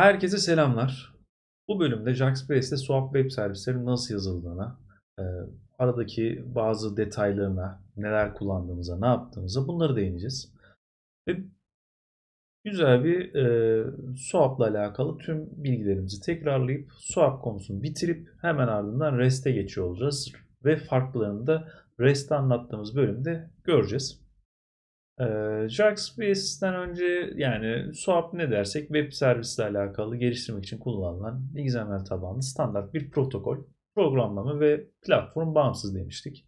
Herkese selamlar. Bu bölümde JaxPace'te swap web servisleri nasıl yazıldığına, e, aradaki bazı detaylarına, neler kullandığımıza, ne yaptığımıza bunları değineceğiz. Ve güzel bir e, swap'la alakalı tüm bilgilerimizi tekrarlayıp swap konusunu bitirip hemen ardından REST'e geçiyor olacağız. Ve farklarını da REST'te anlattığımız bölümde göreceğiz. Ee, JaxSpace'den önce yani SOAP ne dersek web servisle alakalı geliştirmek için kullanılan XML tabanlı standart bir protokol, programlama ve platform bağımsız demiştik.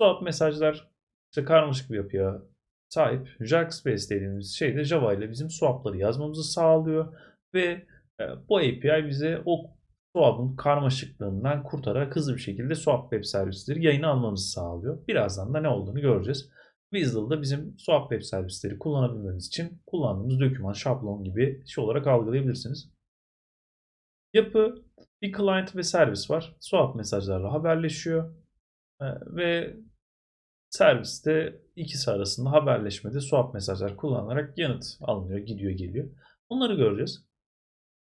SOAP mesajlar işte karmaşık bir yapıya sahip. JaxSpace dediğimiz şey de Java ile bizim SOAP'ları yazmamızı sağlıyor ve e, bu API bize o SOAP'ın karmaşıklığından kurtararak hızlı bir şekilde SOAP web servisleri yayına almamızı sağlıyor. Birazdan da ne olduğunu göreceğiz. Weasel'da bizim swap web servisleri kullanabilmemiz için kullandığımız doküman, şablon gibi şey olarak algılayabilirsiniz. Yapı bir client ve servis var. Swap mesajlarla haberleşiyor. Ee, ve serviste ikisi arasında haberleşmede swap mesajlar kullanılarak yanıt alınıyor, gidiyor, geliyor. Bunları göreceğiz.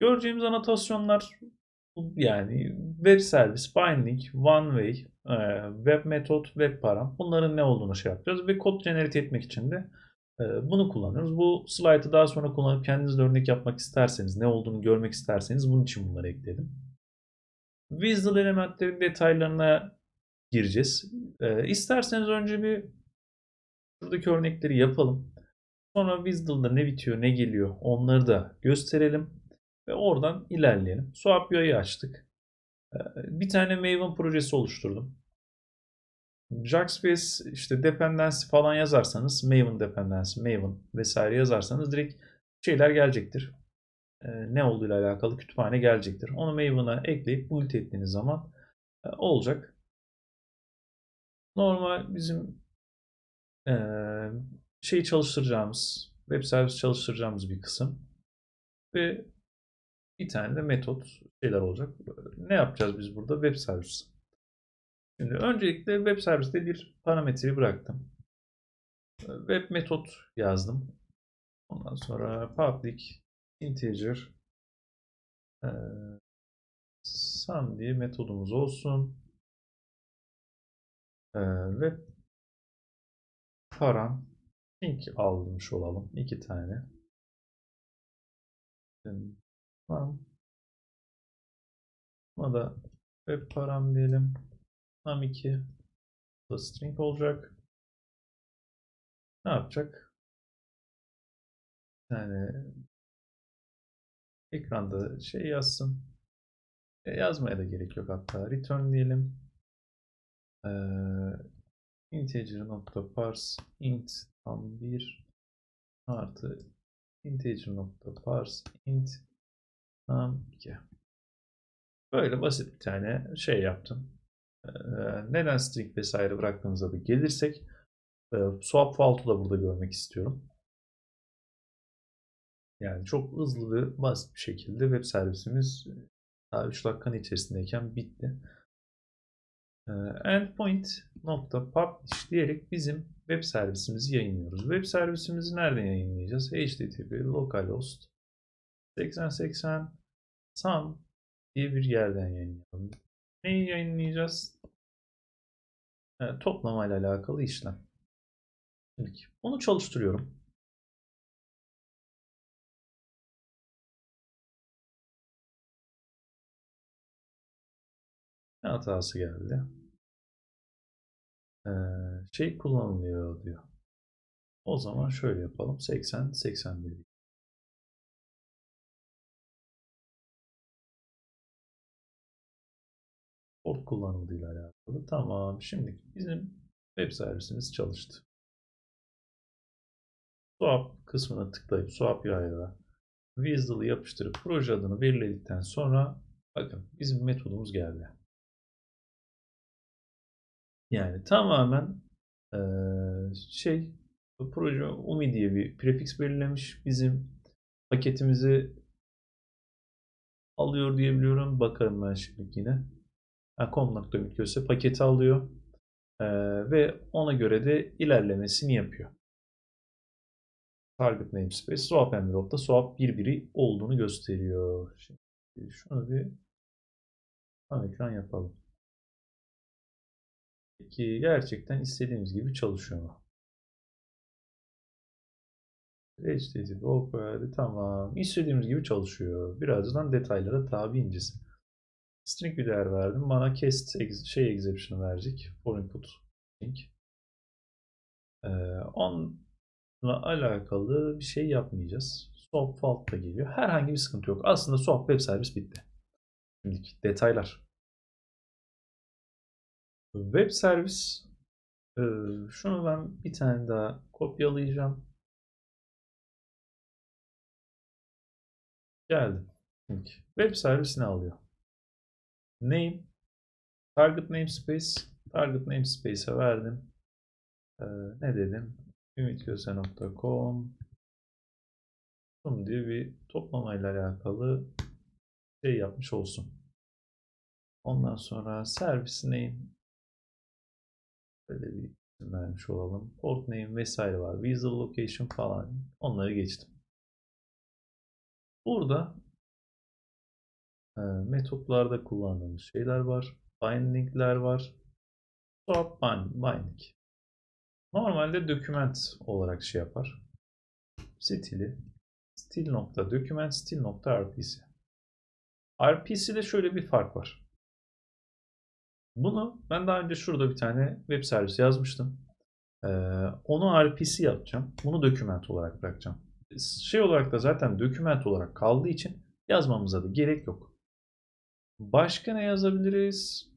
Göreceğimiz anotasyonlar yani web servis, binding, one way, e, web metot, web param bunların ne olduğunu şey yapacağız ve kod generate etmek için de e, bunu kullanıyoruz. Bu slide'ı daha sonra kullanıp kendiniz de örnek yapmak isterseniz, ne olduğunu görmek isterseniz bunun için bunları ekledim. Visual elementlerin detaylarına gireceğiz. E, isterseniz önce bir şuradaki örnekleri yapalım. Sonra Visual'da ne bitiyor, ne geliyor onları da gösterelim. Ve oradan ilerleyelim. Swap UI'yi açtık. Bir tane Maven projesi oluşturdum. JaxSpace işte dependency falan yazarsanız Maven dependency, Maven vesaire yazarsanız direkt şeyler gelecektir. Ne olduğuyla alakalı kütüphane gelecektir. Onu Maven'a ekleyip build ettiğiniz zaman olacak. Normal bizim şey çalıştıracağımız, web servis çalıştıracağımız bir kısım. Ve bir tane de metot şeyler olacak. Ne yapacağız biz burada? Web servis. Şimdi öncelikle web serviste bir parametreyi bıraktım. Web metot yazdım. Ondan sonra public integer e, sum diye metodumuz olsun. E, ve param link almış olalım. iki tane. Tamam. Buna da web param diyelim. Tam 2 da string olacak. Ne yapacak? Yani ekranda şey yazsın. E, yazmaya da gerek yok hatta. Return diyelim. Ee, integer nokta parse int tam 1 artı integer nokta parse int Tamam 2. Böyle basit bir tane şey yaptım. Ee, neden string vesaire bıraktığımıza da gelirsek e, swap fault'u da burada görmek istiyorum. Yani çok hızlı ve basit bir şekilde web servisimiz daha 3 dakikanın içerisindeyken bitti. Ee, endpoint nokta publish diyerek bizim web servisimizi yayınlıyoruz. Web servisimizi nereden yayınlayacağız? HTTP localhost 8080 Sam diye bir yerden yayınlayalım. Neyi yayınlayacağız? Evet, toplama ile alakalı işlem. Şimdi onu çalıştırıyorum. Hatası geldi? Ee, şey kullanılıyor diyor. O zaman şöyle yapalım. 80, 81 port kullanıldığıyla alakalı. Tamam. Şimdi bizim web servisimiz çalıştı. Swap kısmına tıklayıp Swap UI'ya Weasel'ı yapıştırıp proje adını belirledikten sonra bakın bizim metodumuz geldi. Yani tamamen ee, şey proje UMI diye bir prefix belirlemiş. Bizim paketimizi alıyor diyebiliyorum. Bakarım ben şimdi yine gösterisi paketi alıyor e, ve ona göre de ilerlemesini yapıyor. target namespace swap envelope'da swap birbiri olduğunu gösteriyor. Şimdi şunu bir tam ekran yapalım. Peki gerçekten istediğimiz gibi çalışıyor mu? HTTP Opera tamam. İstediğimiz gibi çalışıyor. Birazdan detaylara tabi ineceğiz. String bir değer verdim. Bana cast şey exception verecek. For input string. Ee, onunla alakalı bir şey yapmayacağız. Swap fault da geliyor. Herhangi bir sıkıntı yok. Aslında swap web servis bitti. Şimdiki detaylar. Web servis e, şunu ben bir tane daha kopyalayacağım. Geldim. Web servis ne alıyor? Name target namespace target namespace'e verdim. Ee, ne dedim? ümitgöse.com diye bir toplamayla alakalı şey yapmış olsun. Ondan sonra servis name böyle bir isim vermiş olalım. Port name vesaire var. Visual location falan. Onları geçtim. Burada metotlarda kullandığımız şeyler var. Binding'ler var. Swap binding. Normalde document olarak şey yapar. Stili stil nokta document stil nokta rpc. RPC'de şöyle bir fark var. Bunu ben daha önce şurada bir tane web servisi yazmıştım. Ee, onu RPC yapacağım. Bunu document olarak bırakacağım. Şey olarak da zaten document olarak kaldığı için yazmamıza da gerek yok. Başka ne yazabiliriz?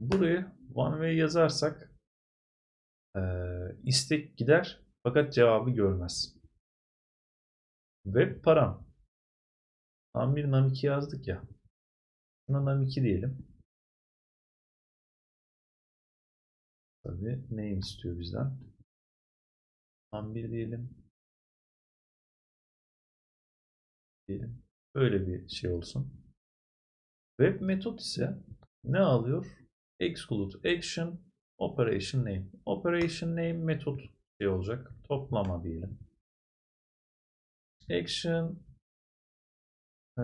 Buraya one way yazarsak e, istek gider fakat cevabı görmez. Web param. Tam bir num2 yazdık ya. Buna num2 diyelim. Tabii name istiyor bizden. num1 diyelim. Diyelim. Böyle bir şey olsun. Web metot ise ne alıyor? Exclude action operation name. Operation name metot şey olacak. Toplama diyelim. Action e,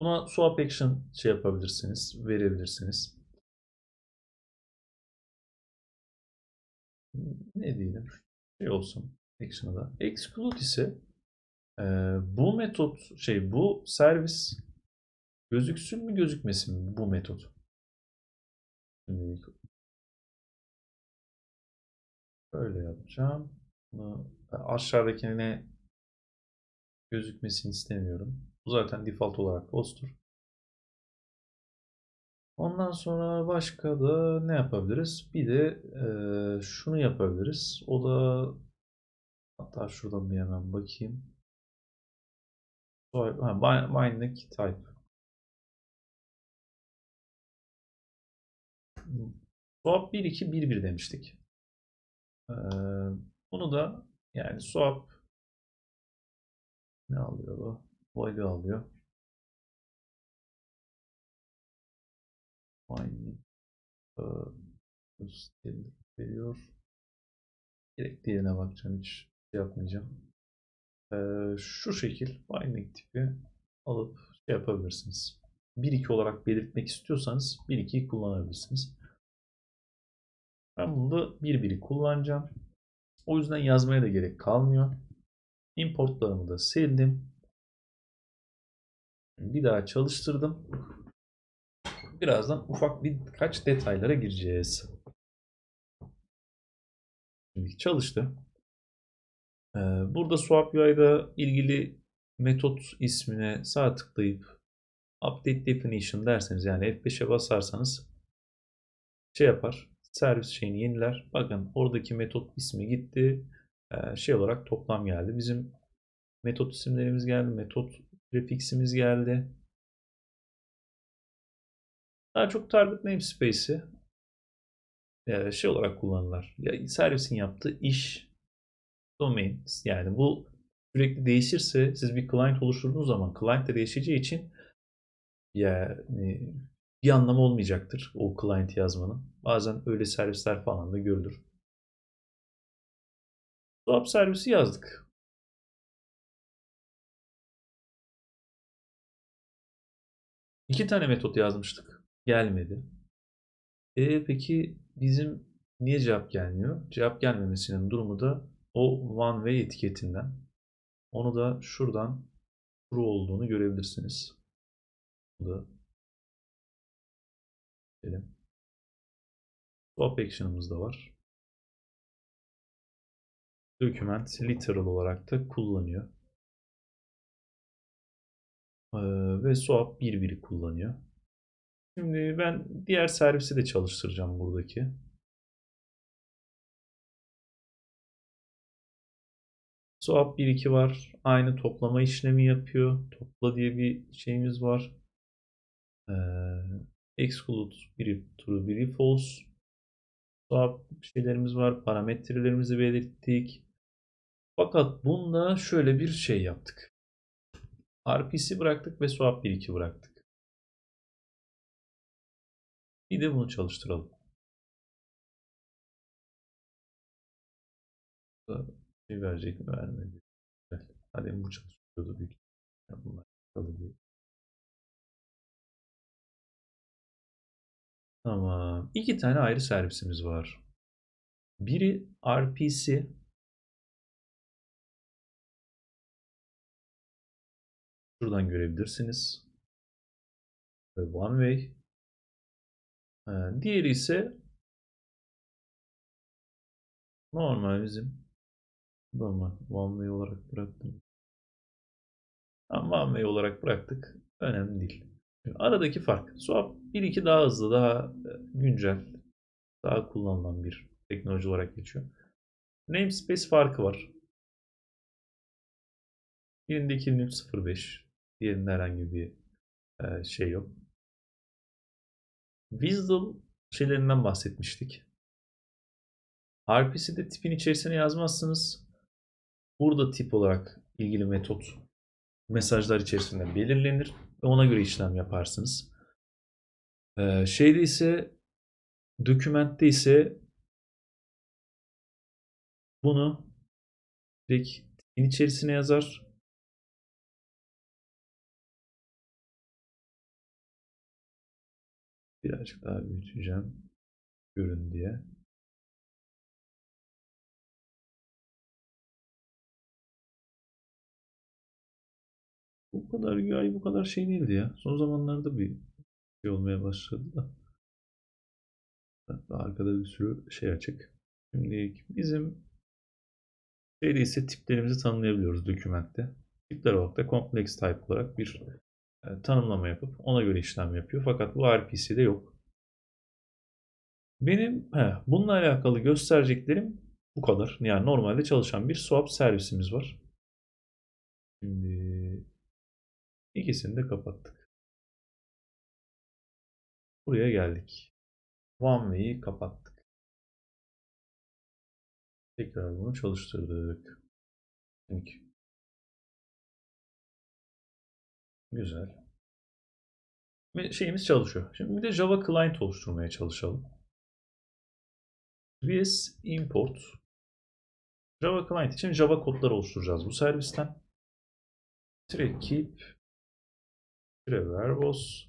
buna swap action şey yapabilirsiniz, verebilirsiniz. Ne diyelim? Şey olsun. Action'a da. Exclude ise e, bu metot şey bu servis gözüksün mü gözükmesin mi bu metot? Böyle yapacağım. Bunu aşağıdakine gözükmesini istemiyorum. Bu zaten default olarak false'tur. Ondan sonra başka da ne yapabiliriz? Bir de e, şunu yapabiliriz. O da hatta şuradan bir hemen bakayım. Ha, binding type. Swap 1 2 1 1 demiştik. Ee, bunu da yani swap ne alıyor bu? Value alıyor. Fine. Ee, veriyor. Direkt diğerine bakacağım. Hiç şey yapmayacağım. Ee, şu şekil binding tipi alıp şey yapabilirsiniz. 1-2 olarak belirtmek istiyorsanız 1-2'yi kullanabilirsiniz. Ben bunu da bir biri kullanacağım. O yüzden yazmaya da gerek kalmıyor. Importlarımı da sildim. Bir daha çalıştırdım. Birazdan ufak birkaç detaylara gireceğiz. Şimdi çalıştı. Ee, burada Swap UI'da ilgili metot ismine sağ tıklayıp Update Definition derseniz yani F5'e basarsanız şey yapar servis şeyini yeniler. Bakın oradaki metot ismi gitti. Ee, şey olarak toplam geldi. Bizim metot isimlerimiz geldi. Metot prefiximiz geldi. Daha çok target namespace'i şey olarak kullanırlar. Servisin yaptığı iş domain yani bu sürekli değişirse siz bir client oluşturduğunuz zaman client de değişeceği için yani bir anlamı olmayacaktır o client yazmanın. Bazen öyle servisler falan da görülür. Swap servisi yazdık. İki tane metot yazmıştık. Gelmedi. E peki bizim niye cevap gelmiyor? Cevap gelmemesinin durumu da o one way etiketinden. Onu da şuradan true olduğunu görebilirsiniz. Bu da Gidelim. Swap action'ımız da var. Document literal olarak da kullanıyor. Ee, ve swap 1.1'i kullanıyor. Şimdi ben diğer servisi de çalıştıracağım buradaki. Swap 1.2 var. Aynı toplama işlemi yapıyor. Topla diye bir şeyimiz var. Ee, exclude biri true biri false. Swap şeylerimiz var. Parametrelerimizi belirttik. Fakat bunda şöyle bir şey yaptık. RPC bıraktık ve swap 1.2 bıraktık. Bir de bunu çalıştıralım. Şey verecek mi vermedi. Güzel. Hadi bu çalışıyordu büyük. Bunlar kalıyor. Tamam. İki tane ayrı servisimiz var. Biri RPC. Şuradan görebilirsiniz. One way. Ee, diğeri ise normal bizim normal one olarak bıraktım. Ama one olarak bıraktık. Önemli değil. Aradaki fark. Swap 1.2 daha hızlı, daha güncel, daha kullanılan bir teknoloji olarak geçiyor. Namespace farkı var. Birinde 2005, diğerinde herhangi bir şey yok. Visual şeylerinden bahsetmiştik. RPC'de tipin içerisine yazmazsınız. Burada tip olarak ilgili metot mesajlar içerisinde belirlenir ve ona göre işlem yaparsınız. Ee, şeyde ise dokümentte ise bunu direkt tipin içerisine yazar. Birazcık daha büyüteceğim. Görün diye. Bu kadar UI bu kadar şey değildi ya. Son zamanlarda bir şey olmaya başladı da. Arkada bir sürü şey açık. Şimdi bizim şeyde ise tiplerimizi tanımlayabiliyoruz dokümentte. Tipler olarak da complex type olarak bir e, tanımlama yapıp ona göre işlem yapıyor. Fakat bu RPC'de yok. Benim he, bununla alakalı göstereceklerim bu kadar. Yani normalde çalışan bir swap servisimiz var. Şimdi ikisini de kapattık. Buraya geldik. OneWay'i kapattık. Tekrar bunu çalıştırdık. Link. Güzel. Şeyimiz çalışıyor. Şimdi bir de Java client oluşturmaya çalışalım. VS import Java client için Java kodları oluşturacağız bu servisten. Tire keep tire verbos.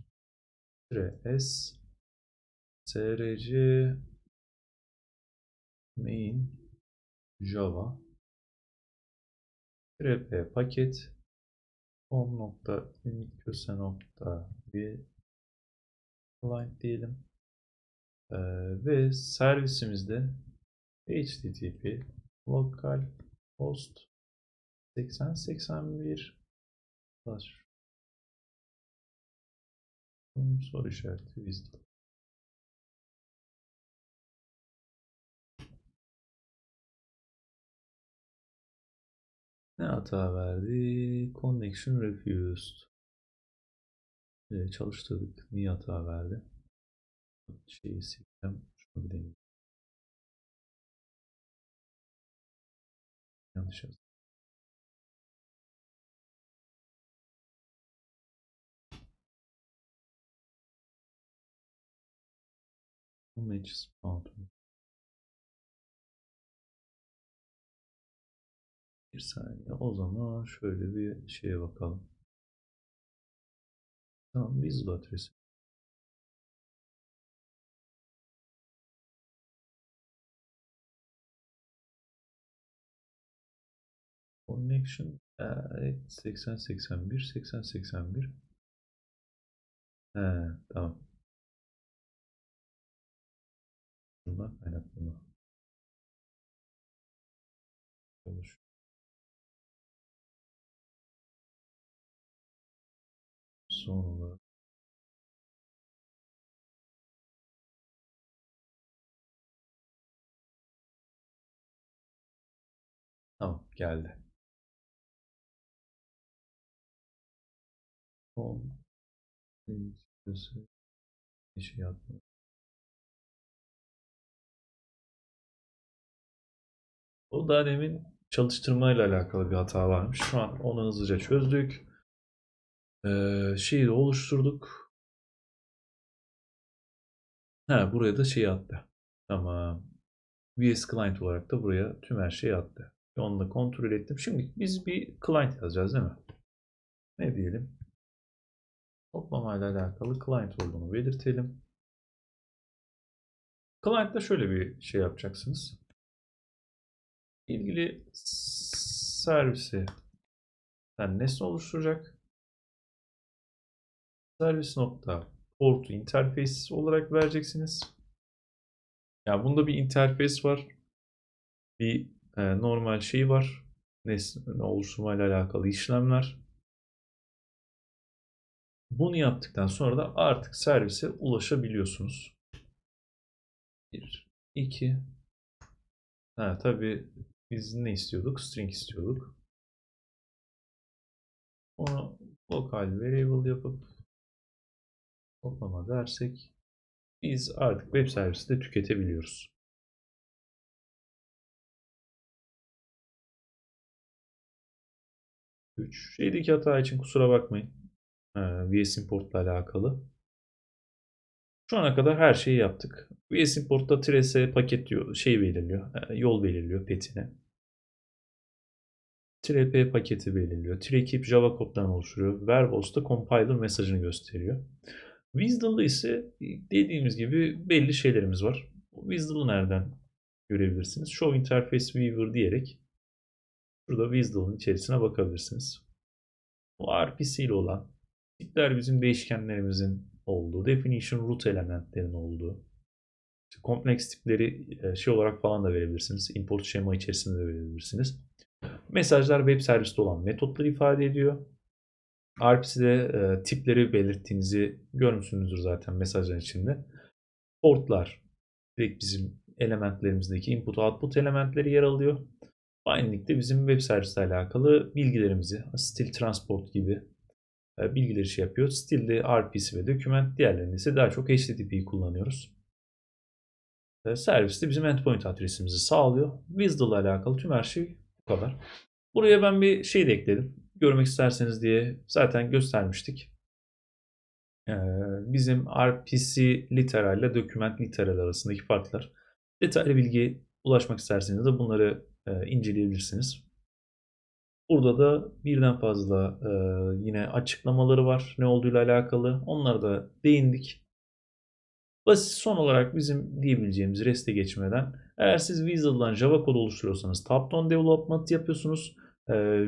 Tire s trc main java. Tire p paket. Home nokta köse nokta bir client diyelim. Ee, ve servisimizde http local host 8081 slash soru işareti wisdom Ne hata verdi? Connection refused. Ee, çalıştırdık. Niye hata verdi? Şeyi sileceğim. Şunu bir deneyim. Yanlış yazdım. Matches found. Bir saniye. O zaman şöyle bir şeye bakalım. Tamam biz adresi. Connection evet 80 81 80 81 He, tamam. Bundan kaynaklanıyor. Olur. Son olarak Tamam geldi. Son bir şey yapma. O da demin çalıştırmayla alakalı bir hata varmış. Şu an onu hızlıca çözdük. Ee, şeyi de oluşturduk. Ha buraya da şey attı. Tamam. VS Client olarak da buraya tüm her şeyi attı. Onu da kontrol ettim. Şimdi biz bir client yazacağız değil mi? Ne diyelim? Toplamayla alakalı client olduğunu belirtelim. Client'ta şöyle bir şey yapacaksınız. İlgili servisi yani nesne oluşturacak. Servis nokta portu interface olarak vereceksiniz. Yani bunda bir interface var. Bir e, normal şey var. Nesne oluşturmayla alakalı işlemler. Bunu yaptıktan sonra da artık servise ulaşabiliyorsunuz. 1, 2. Ha, tabii biz ne istiyorduk? String istiyorduk. Onu lokal variable yapıp toplama dersek biz artık web servisi de tüketebiliyoruz. Üç. Şeydeki hata için kusura bakmayın. VS Import ile alakalı. Şu ana kadar her şeyi yaptık. VS Import'ta trace paket şey belirliyor, yol belirliyor petine. TRP paketi belirliyor. Trekip Java koddan oluşturuyor. Verbos'ta compiler mesajını gösteriyor. Wisdal'da ise dediğimiz gibi belli şeylerimiz var. Wisdal'ı nereden görebilirsiniz? Show Interface Viewer diyerek burada Wisdal'ın içerisine bakabilirsiniz. O RPC ile olan tipler bizim değişkenlerimizin olduğu, definition root elementlerin olduğu, işte complex tipleri şey olarak falan da verebilirsiniz. Import şema içerisinde de verebilirsiniz. Mesajlar web serviste olan metotları ifade ediyor. RPC'de e, tipleri belirttiğinizi görmüşsünüzdür zaten mesajların içinde. Portlar direkt bizim elementlerimizdeki input output elementleri yer alıyor. Binding'de bizim web servisle alakalı bilgilerimizi stil transport gibi e, bilgileri şey yapıyor. Stil'de RPC ve document diğerlerinde ise daha çok HTTP'yi kullanıyoruz. E, servis de bizim endpoint adresimizi sağlıyor. Wisdal ile alakalı tüm her şey bu kadar. Buraya ben bir şey de ekledim. Görmek isterseniz diye zaten göstermiştik. Ee, bizim RPC literal ile document literal arasındaki farklar. Detaylı bilgi ulaşmak isterseniz de bunları e, inceleyebilirsiniz. Burada da birden fazla e, yine açıklamaları var ne olduğuyla alakalı. Onlara da değindik. Basit son olarak bizim diyebileceğimiz REST'e geçmeden eğer siz Visual'dan Java kod oluşturuyorsanız top-down development yapıyorsunuz. Ee,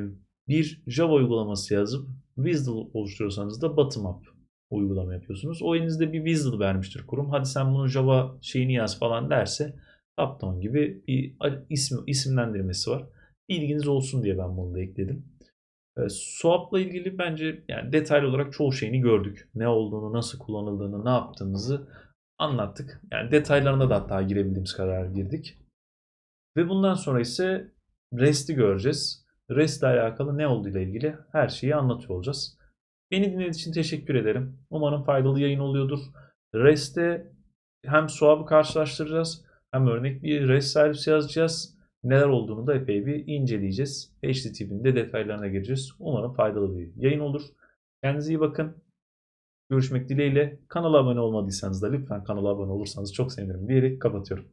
bir Java uygulaması yazıp Visual oluşturuyorsanız da bottom-up uygulama yapıyorsunuz. O elinizde bir Visual vermiştir kurum. Hadi sen bunu Java şeyini yaz falan derse top-down gibi bir isim, isimlendirmesi var. Bilginiz olsun diye ben bunu da ekledim. E, Swap'la ilgili bence yani detaylı olarak çoğu şeyini gördük. Ne olduğunu, nasıl kullanıldığını, ne yaptığımızı anlattık. Yani detaylarına da hatta girebildiğimiz kadar girdik. Ve bundan sonra ise REST'i göreceğiz. REST ile alakalı ne olduğu ile ilgili her şeyi anlatıyor olacağız. Beni dinlediğiniz için teşekkür ederim. Umarım faydalı yayın oluyordur. REST'te hem swap'ı karşılaştıracağız hem örnek bir REST servisi yazacağız. Neler olduğunu da epey bir inceleyeceğiz. HTTP'nin de detaylarına gireceğiz. Umarım faydalı bir yayın olur. Kendinize iyi bakın. Görüşmek dileğiyle. Kanala abone olmadıysanız da lütfen kanala abone olursanız çok sevinirim diyerek kapatıyorum.